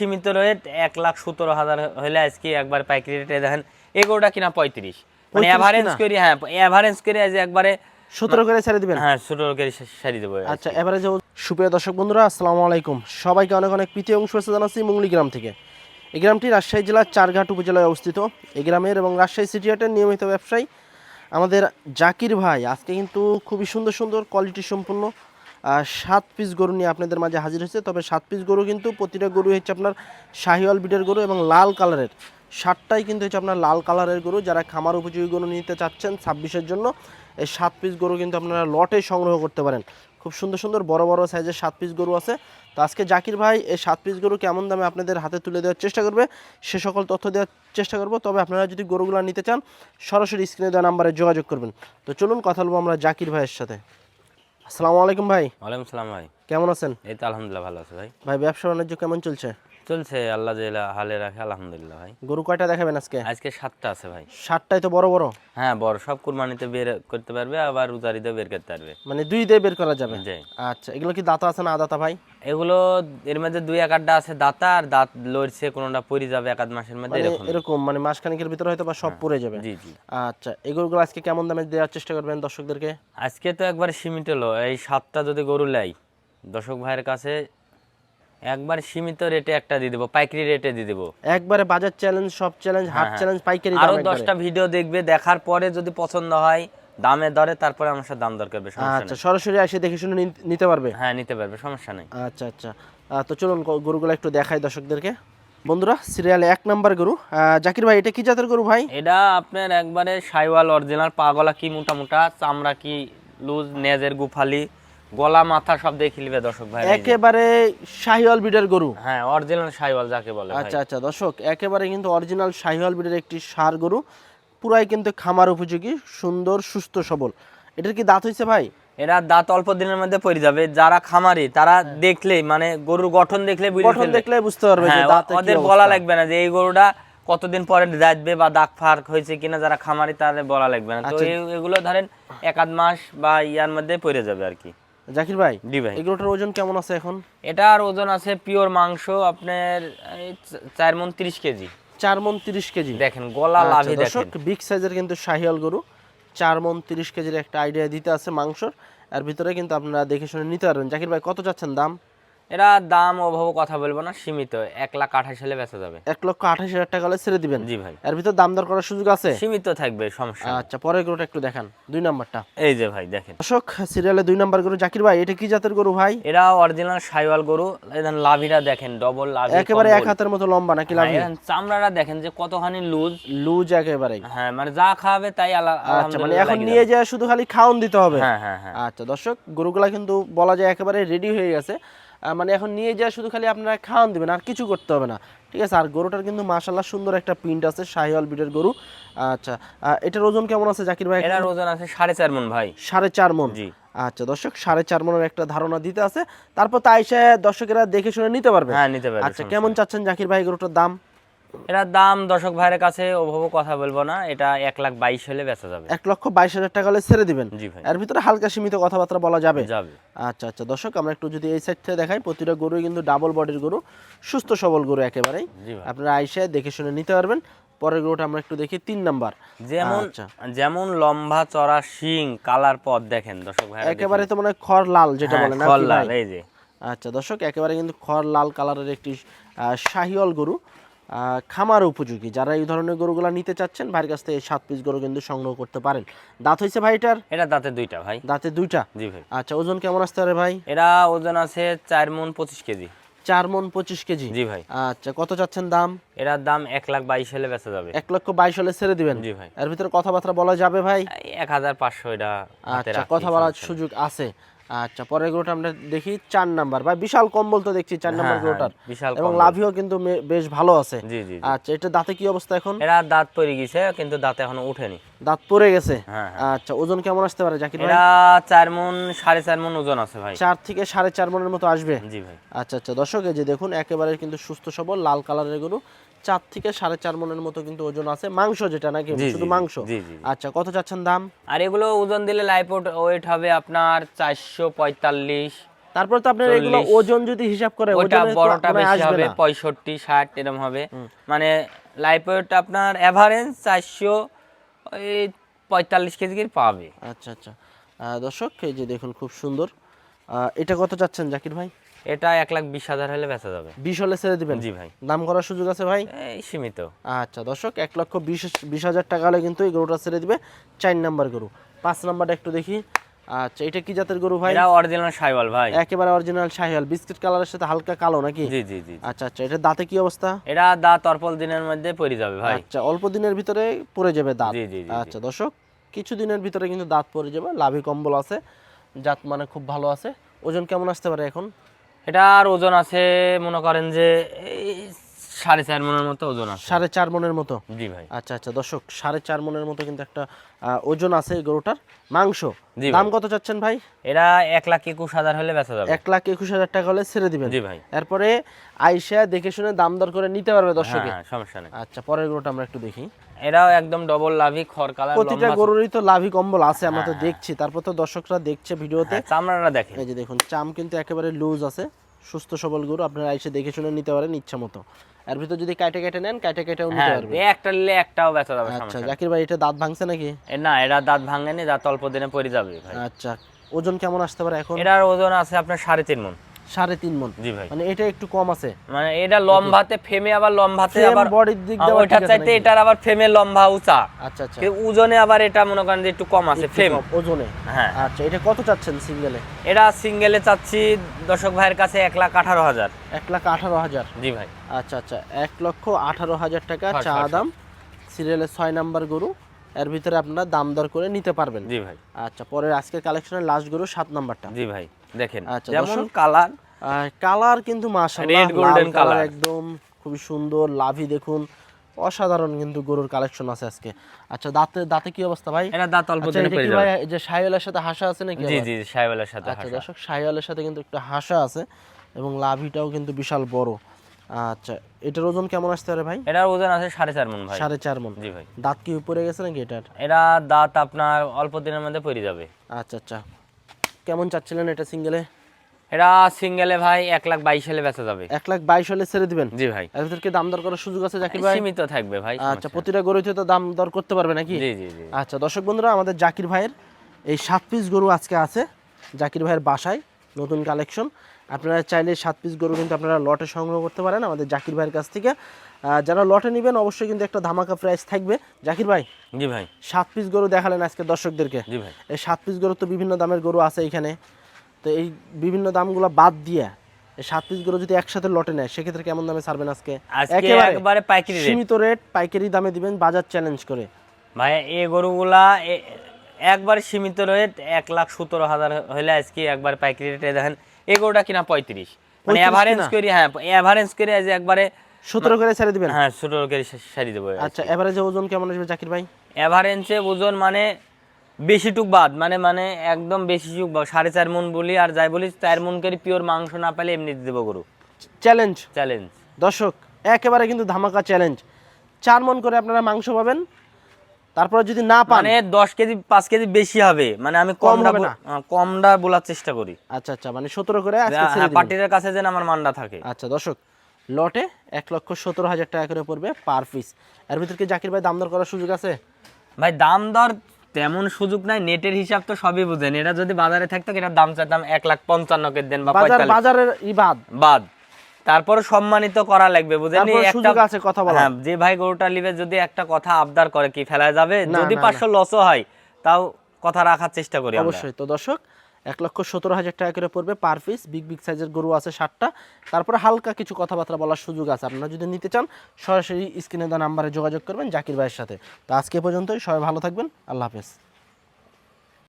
সীমিত রেট এক লাখ সতেরো হাজার হলে আজকে একবার পাইকারি রেটে দেখেন এগোটা কিনা পঁয়ত্রিশ। মানে 35 এভারেজ করি হ্যাঁ করে আজ একবারে সতেরো করে ছেড়ে দিবেন? হ্যাঁ ছোট করে সারি দেবো আচ্ছা এবারে যে সুপ্রিয় দর্শক বন্ধুরা আসসালামু আলাইকুম। সবাইকে অনেক অনেক প্রীতি এবং শুভেচ্ছা জানাচ্ছি মুঙ্গলি গ্রাম থেকে। এই গ্রামটি রাজশাহী জেলার চারঘাট উপজেলায় অবস্থিত। এই গ্রামের এবং রাজশাহী সিটি হাটের নিয়মিত ব্যবসায়ী আমাদের জাকির ভাই। আজকে কিন্তু খুবই সুন্দর সুন্দর কোয়ালিটি সম্পূর্ণ সাত পিস গরু নিয়ে আপনাদের মাঝে হাজির হয়েছে। তবে সাত পিস গরু কিন্তু প্রতিটা গরু হচ্ছে আপনার শাহিওয়াল বিটের গরু এবং লাল কালারের। সাতটাই কিন্তু হচ্ছে আপনার লাল কালারের গরু। যারা খামার উপযোগী গরু নিতে চাচ্ছেন ছাব্বিশের জন্য, এই সাত পিস গরু কিন্তু আপনারা লটে সংগ্রহ করতে পারেন। খুব সুন্দর সুন্দর বড় বড় সাইজের সাত পিস গরু আছে। তো আজকে জাকির ভাই এই সাত পিস গরু কেমন দামে আপনাদের হাতে তুলে দেওয়ার চেষ্টা করবে, সে সকল তথ্য দেওয়ার চেষ্টা করব। তবে আপনারা যদি গরুগুলো নিতে চান, সরাসরি স্ক্রিনে দেওয়া নাম্বারে যোগাযোগ করবেন। তো চলুন কথা বলব আমরা জাকির ভাইয়ের সাথে। আসসালামু আলাইকুম ভাই। ওয়ালাইকুম আসসালাম ভাই। কেমন আছেন? এই তো আলহামদুলিল্লাহ ভালো আছে ভাই। ভাই ব্যবসা বাণিজ্য কেমন চলছে? চলছে আল্লাহ হালে রাখে আলহামদুলিল্লাহ ভাই। গরু কয়টা দেখাবেন আজকে? আজকে সাতটা আছে ভাই। ষাটটাই তো বড় বড়? হ্যাঁ বড়। সব কুরবানিতে বের করতে পারবে আবার উজারিতে বের করতে পারবে। মানে দুই দিয়ে বের করা যাবে? আচ্ছা এগুলো কি দাতা আছে না আদাতা ভাই? এগুলো এর মধ্যে দুই এক আছে দাঁতা আর দাঁত লড়ছে কোনোটা পরি যাবে এক আধ মাসের মধ্যে মানে এরকম। এরকম মানে মাসখানেকের ভিতরে হয়তো বা সব পড়ে যাবে। জি জি। আচ্ছা এগুলোগুলো আজকে কেমন দামে দেওয়ার চেষ্টা করবেন দর্শকদেরকে? আজকে তো একবার সীমিত হলো এই সাতটা যদি গরু লাই দর্শক ভাইয়ের কাছে একবার সীমিত রেটে একটা দিয়ে দেবো পাইকারি রেটে দিয়ে দেবো। একবারে বাজার চ্যালেঞ্জ সব চ্যালেঞ্জ হাট হ্যাঁ। চ্যালেঞ্জ পাইকারি আরও। দশটা ভিডিও দেখবে দেখার পরে যদি পছন্দ হয় দামে দরে তারপরে আমার সাথে দাম দর করবে আচ্ছা সরাসরি এসে দেখে শুনে নিতে পারবে? হ্যাঁ নিতে পারবে সমস্যা নেই। আচ্ছা আচ্ছা। তো চলুন গরুগুলো একটু দেখাই দর্শকদেরকে। বন্ধুরা সিরিয়ালে এক নাম্বার গরু। জাকির ভাই এটা কি জাতের গরু ভাই? এটা আপনার একবারে সাইওয়াল অরিজিনাল পাগলা কি মোটা মোটা চামড়া কি লুজ নেজের গুফালি গলা মাথা সব দেখে নিবে দর্শক ভাই। একেবারে শাহিওয়াল বিডের গরু। হ্যাঁ অরিজিনাল সাইওয়াল যাকে বলে আচ্ছা আচ্ছা দর্শক একেবারে কিন্তু অরিজিনাল শাহিওয়াল বিডের একটি সার গরু। পুরাই কিন্তু খামার উপযোগী সুন্দর সুস্থ সবল। এটার কি দাঁত হয়েছে ভাই? এরা দাঁত অল্প দিনের মধ্যে পড়ে যাবে। যারা খামারি তারা দেখলে মানে গরুর গঠন দেখলে গঠন দেখলে বুঝতে পারবে যে হ্যাঁ, ওদের বলা লাগবে না যে এই গরুটা কতদিন পরে যাবে বা দাগ ফার্ক হয়েছে কিনা যারা খামারি তাদের বলা লাগবে না। তো আচ্ছা। এগুলো ধরেন এক আধ মাস বা ইয়ার মধ্যে পড়ে যাবে আর কি। জাকির ভাই জি ভাই। এগুলোটার ওজন কেমন আছে এখন? এটার ওজন আছে পিওর মাংস আপনার চার মন তিরিশ কেজি। চার মন তিরিশ কেজি। দেখেন গলা লাভে লাভি দর্শক দেখেন। বিগ সাইজের কিন্তু শাহিয়াল গরু চার মন তিরিশ কেজির একটা আইডিয়া দিতে আছে মাংসর। আর ভিতরে কিন্তু আপনারা দেখে শুনে নিতে পারবেন। জাকির ভাই কত চাচ্ছেন দাম? এরা দাম অভাব কথা বলব না সীমিত। এক লাখ আঠাশ হলে বেচা যাবে। এক লক্ষ আঠাশ হাজার টাকা হলে ছেড়ে দিবেন? জি ভাই। এর ভিতর দাম দর করার সুযোগ আছে? সীমিত থাকবে সমস্যা আচ্ছা পরের গরুটা একটু দেখান দুই নাম্বারটা। এই যে ভাই দেখেন। দর্শক সিরিয়ালে দুই নাম্বার গরু জাকির ভাই এটা কি জাতের গরু ভাই? এরা অরিজিনাল সাইওয়াল গরু এখানে লাভিটা দেখেন ডবল লাভি একেবারে এক হাতের মতো লম্বা নাকি লাভ? হ্যাঁ, চামড়াটা দেখেন যে কতখানি লুজ লুজ একেবারে। হ্যাঁ মানে যা খাবে তাই আচ্ছা মানে এখন নিয়ে যায় শুধু খালি খাওন দিতে হবে। হ্যাঁ হ্যাঁ হ্যাঁ। আচ্ছা দর্শক গরুগুলা কিন্তু বলা যায় একেবারে রেডি হয়ে গেছে। মানে এখন নিয়ে যাওয়া শুধু খালি আপনারা খাওয়ান দেবেন আর কিছু করতে হবে না। ঠিক আছে আর গরুটার কিন্তু মাশাল্লাহ সুন্দর একটা প্রিন্ট আছে শাহিওয়াল বিটের গরু। আচ্ছা এটার ওজন কেমন আছে জাকির ভাই? এটার ওজন আছে সাড়ে চার মন ভাই। সাড়ে চার মন? জি। আচ্ছা দর্শক সাড়ে চার মনের একটা ধারণা দিতে আছে। তারপর তাই সে দর্শকেরা দেখে শুনে নিতে পারবে? হ্যাঁ নিতে পারবে আচ্ছা কেমন চাচ্ছেন জাকির ভাই গরুটার দাম। এটার দাম দর্শক ভাইয়ের কাছে ওভাবে কথা বলব না এটা এক লাখ বাইশ হলে বেচা যাবে। এক লক্ষ বাইশ হাজার টাকা হলে ছেড়ে দিবেন। জি ভাই। এর ভিতরে হালকা সীমিত কথাবার্তা বলা যাবে। যাবে। আচ্ছা আচ্ছা দর্শক আমরা একটু যদি এই সাইড থেকে দেখাই প্রতিটা গরু কিন্তু ডাবল বডির গরু সুস্থ সবল গরু একেবারেই। আপনারা আইসে দেখে শুনে নিতে পারবেন। পরের গরুটা আমরা একটু দেখি তিন নাম্বার। যেমন আচ্ছা। যেমন লম্বা চড়া শিং কালার পথ দেখেন দর্শক ভাই একেবারে তো মানে খড় লাল যেটা বলে না কি ভাই? এই যে। আচ্ছা দর্শক একেবারে কিন্তু খড় লাল কালারের একটি আহ, শাহিওয়াল গরু। খামার উপযোগী। যারা এই ধরনের গরুগুলা নিতে চাচ্ছেন ভাইয়ের কাছ থেকে সাত পিস গরু কিন্তু সংগ্রহ করতে পারেন। দাঁত হয়েছে ভাই এটার এটা দাঁতে দুইটা ভাই। দাঁতে দুইটা? জি ভাই। আচ্ছা ওজন কেমন আসতে পারে ভাই? এরা ওজন আছে চার মন পঁচিশ কেজি। চার মন পঁচিশ কেজি? জি ভাই। আচ্ছা কত চাচ্ছেন দাম? এটার দাম এক লাখ বাইশ হলে বেচা যাবে। এক লক্ষ বাইশ হলে ছেড়ে দিবেন? জি ভাই। এর ভিতরে কথাবার্তা বলা যাবে ভাই? এক হাজার পাঁচশো এটা আচ্ছা কথা বলার সুযোগ আছে। আচ্ছা পরের গরুটা আমরা দেখি চার নাম্বার। ভাই বিশাল কম্বল তো দেখছি চার নাম্বার হ্যাঁ, গরুটার। হ্যাঁ, বিশাল এবং লাভিও কিন্তু বেশ ভালো আছে। জি জি জি। আচ্ছা এটা দাঁতে কি অবস্থা এখন? এরা দাঁত পড়ে গেছে কিন্তু দাঁতে এখনও উঠেনি। দাঁত পড়ে গেছে। হ্যাঁ, হ্যাঁ। আচ্ছা ওজন কেমন আসতে পারে জাকির ভাই? চার মন সাড়ে চার মন ওজন আছে ভাই। চার থেকে সাড়ে চার মনের মতো আসবে? জি ভাই। আচ্ছা আচ্ছা দর্শক যে দেখুন একেবারে কিন্তু সুস্থ সবল লাল কালারের গরু। চার থেকে সাড়ে চার মনের মতো কিন্তু ওজন আছে। মাংস যেটা নাকি শুধু মাংস? আচ্ছা কত চাচ্ছেন দাম? আর এগুলো ওজন দিলে লাইফ ওয়েট হবে আপনার চারশো পঁয়তাল্লিশ। তারপর তো আপনার এগুলো ওজন যদি হিসাব করে ওটা বড়টা মানে বেশি হবে 65 60 এরকম হবে। মানে লাইফ ওয়েট আপনার এভারেজ 400 ওই পঁয়তাল্লিশ কেজি করে পাবে। আচ্ছা আচ্ছা। দর্শক এই যে দেখুন খুব সুন্দর। এটা কত চাচ্ছেন জাকির ভাই? এটা এক লাখ বিশ হাজার হলে বেচা যাবে। বিশ হলে ছেড়ে দিবেন? জি ভাই। দাম করার সুযোগ আছে ভাই? সীমিত। আচ্ছা দর্শক এক লক্ষ বিশ বিশ হাজার টাকা হলে কিন্তু এই গরুটা ছেড়ে দিবে। চার নাম্বার গরু। পাঁচ নাম্বারটা একটু দেখি। আচ্ছা এটা কি জাতের গরু ভাই? এটা অরিজিনাল সাইওয়াল ভাই। একেবারে অরিজিনাল শাহিয়াল বিস্কিট কালারের সাথে হালকা কালো নাকি? জি জি জি। আচ্ছা আচ্ছা এটা দাঁতে কি অবস্থা? এটা দাঁত অল্প দিনের মধ্যে পড়ে যাবে ভাই। আচ্ছা অল্প দিনের ভিতরে পড়ে যাবে দাঁত। জি, জি, জি, জি। আচ্ছা দর্শক কিছু দিনের ভিতরে কিন্তু দাঁত পড়ে যাবে লাভি কম্বল আছে জাত মানে খুব ভালো আছে। ওজন কেমন আসতে পারে এখন? এটার ওজন আছে মনে করেন যে এই সাড়ে চার মনের মতো ওজন আছে। সাড়ে চার মনের মতো? জি ভাই। আচ্ছা আচ্ছা দর্শক সাড়ে চার মনের মতো কিন্তু একটা ওজন আছে এই গরুটার। মাংস দাম কত চাচ্ছেন ভাই? এরা এক লাখ একুশ হাজার হলে বেচা যাবে। এক লাখ একুশ হাজার টাকা হলে ছেড়ে দিবেন। জি ভাই। এরপরে আইসা দেখে শুনে দাম দর করে নিতে পারবে দর্শকে। হ্যাঁ সমস্যা নেই। আচ্ছা পরের গরুটা আমরা একটু দেখি। এরাও একদম ডবল লাভি খড় কালার প্রতিটা গরুরই তো লাভি কম্বল আছে আমরা তো দেখছি। তারপর তো দর্শকরা দেখছে ভিডিওতে। চামড়াটা দেখে। এই যে দেখুন চাম কিন্তু একেবারে লুজ আছে। সুস্থ সবল গরু আপনারা এসে দেখে শুনে নিতে পারেন ইচ্ছা মতো। এর ভিতর যদি কাটে কেটে নেন কাটে কেটেও নিতে হ্যাঁ পারবেন একটা নিলে একটাও বেচা যাবে আচ্ছা। জাকির ভাই এটা দাঁত ভাঙছে নাকি? না এরা দাঁত ভাঙেনি দাঁত অল্প দিনে পড়ে যাবে ভাই। আচ্ছা ওজন কেমন আসতে পারে এখন? এটার ওজন আছে আপনার সাড়ে তিন মন। সাড়ে তিন মন। জি ভাই। মানে এটা একটু কম আছে। মানে এটা লম্বাতে ফেমে আবার লম্বাতে আবার body র দিক দিয়ে আছে চাইতে এটার আবার ফেমে লম্বা উঁচা। আচ্ছা আচ্ছা। ওজনে আবার এটা মনে করেন যে একটু কম আছে ফেম ওজনে। হ্যাঁ। আচ্ছা এটা কত চাচ্ছেন সিঙ্গেলে এটা সিঙ্গেলে চাচ্ছি দর্শক ভাইয়ের কাছে এক লাখ আঠারো হাজার। এক লাখ আঠারো হাজার? জি ভাই। আচ্ছা আচ্ছা এক লক্ষ আঠারো হাজার টাকা চা দাম। সিরিয়ালের ছয় নাম্বার গরু। এর ভিতরে আপনারা দাম দর করে নিতে পারবেন। জি ভাই। আচ্ছা পরের আজকের কালেকশনের লাস্ট গরু সাত নাম্বারটা। জি ভাই। দেখেন আচ্ছা, যেমন কালার। কালার কিন্তু মাশাআল্লাহ golden কালার একদম খুবই সুন্দর লাভি দেখুন। অসাধারণ কিন্তু গরুর কালেকশন আছে আজকে। আচ্ছা দাঁতে দাঁতে কি অবস্থা ভাই? এটা দাঁত অল্প আচ্ছা দিনে পড়ে যাবে। যে সাইওয়ালের সাথে হাসা আছে নাকি জি জি সাহেবের সাথে আচ্ছা। দর্শক সাইওয়ালের সাথে কিন্তু একটা হাসা আছে এবং লাভিটাও কিন্তু বিশাল বড়। আচ্ছা এটার ওজন কেমন আসতে পারে ভাই? এটার ওজন আছে সাড়ে চার মন ভাই। সাড়ে চার মন। জি ভাই। দাঁত কি উপরে গেছে নাকি এটার? এটা দাঁত আপনার অল্প দিনের মধ্যে পড়ে যাবে। আচ্ছা আচ্ছা। কেমন চাচ্ছিলেন এটা সিঙ্গেলে এটা সিঙ্গেলে ভাই এক লাখ বাইশ হলে বেচা যাবে। এক লাখ বাইশ হলে ছেড়ে দিবেন? জি ভাই। এদেরকে দাম দর করার সুযোগ আছে জাকির ভাই? সীমিত থাকবে ভাই আচ্ছা প্রতিটা গরুতে তো দাম দর করতে পারবে নাকি? জি জি জি। আচ্ছা দর্শক বন্ধুরা আমাদের জাকির ভাইয়ের এই সাত পিস গরু আজকে আছে। জাকির ভাইয়ের বাসায় নতুন কালেকশন আপনারা চাইলে সাত পিস গরু কিন্তু আপনারা লটে সংগ্রহ করতে পারেন আমাদের জাকির ভাইয়ের কাছ থেকে। যারা লটে নেবেন অবশ্যই কিন্তু একটা ধামাকা প্রাইস থাকবে। জাকির ভাই জি ভাই। সাত পিস গরু দেখালেন আজকে দর্শকদেরকে। জি ভাই। এই সাত পিস গরু তো বিভিন্ন দামের গরু আছে এখানে। তো এই বিভিন্ন দামগুলো বাদ দিয়ে সাত পিস গরু যদি একসাথে লটে নেয় সেক্ষেত্রে কেমন দামে ছাড়বেন আজকে? একবারে পাইকারি সীমিত রেট পাইকারি দামে দিবেন বাজার চ্যালেঞ্জ করে। ভাই এই গরুগুলা একবার সীমিত রেট এক লাখ সতেরো হাজার হলে আজকে একবার পাইকারি রেটে দেখেন। এই গরুটা কিনা পঁয়ত্রিশ। মানে 35 করি হ্যাঁ এভারেজ করে আজ একবারে সতেরো করে ছেড়ে দিবেন? হ্যাঁ সতেরো করে সারি দেবো আচ্ছা এভারেজে ওজন কেমন আসবে জাকির ভাই? ওজন মানে বেশি টুক বাদ মানে মানে একদম বেশি টুক বাদ। সাড়ে চার মন বলি আর যাই বলি চার মন করে পিওর মাংস না পেলে এমনি দেবো গরু। চ্যালেঞ্জ চ্যালেঞ্জ দর্শক একেবারে কিন্তু ধামাকা চ্যালেঞ্জ চার মন করে আপনারা মাংস পাবেন। তারপরে যদি না পান মানে দশ কেজি পাঁচ কেজি বেশি হবে। মানে আমি কম কমটা? কমটা বলার চেষ্টা করি। আচ্ছা আচ্ছা মানে সতেরো করে আজকে ছেড়ে হ্যাঁ দিবেন। পার্টির কাছে যেন আমার মান্ডা থাকে। আচ্ছা দর্শক লটে এক লক্ষ সতেরো হাজার টাকা করে পড়বে পার পিস। এর ভিতর কি জাকির ভাই দাম দর করার সুযোগ আছে? ভাই দাম দর তেমন সুযোগ নাই নেটের হিসাব তো সবই বুঝেন। এটা যদি বাজারে থাকতো এটার দাম চাইতাম এক লাখ পঞ্চান্ন কে দেন বা বাজার পঁয়তাল্লিশ। বাজারের ইবাদ বাদ। তারপর সম্মানিত করা লাগবে বুঝেন সুযোগ আছে কথা বলার। হ্যাঁ যে ভাই গরুটা নিবে যদি একটা কথা আবদার করে কি ফেলা যাবে? যদি না, পাঁচশো লসও হয় তাও কথা রাখার চেষ্টা করি আমরা। অবশ্যই। তো দর্শক এক লক্ষ সতেরো হাজার টাকা করে পড়বে পার পিস বিগ বিগ সাইজের গরু আছে ষাটটা তারপরে হালকা কিছু কথাবার্তা বলার সুযোগ আছে। আপনারা যদি নিতে চান সরাসরি স্ক্রিনে দেওয়া নাম্বারে যোগাযোগ করবেন জাকির ভাইয়ের সাথে। তো আজকে পর্যন্তই। সবাই ভালো থাকবেন। আল্লাহ হাফেজ।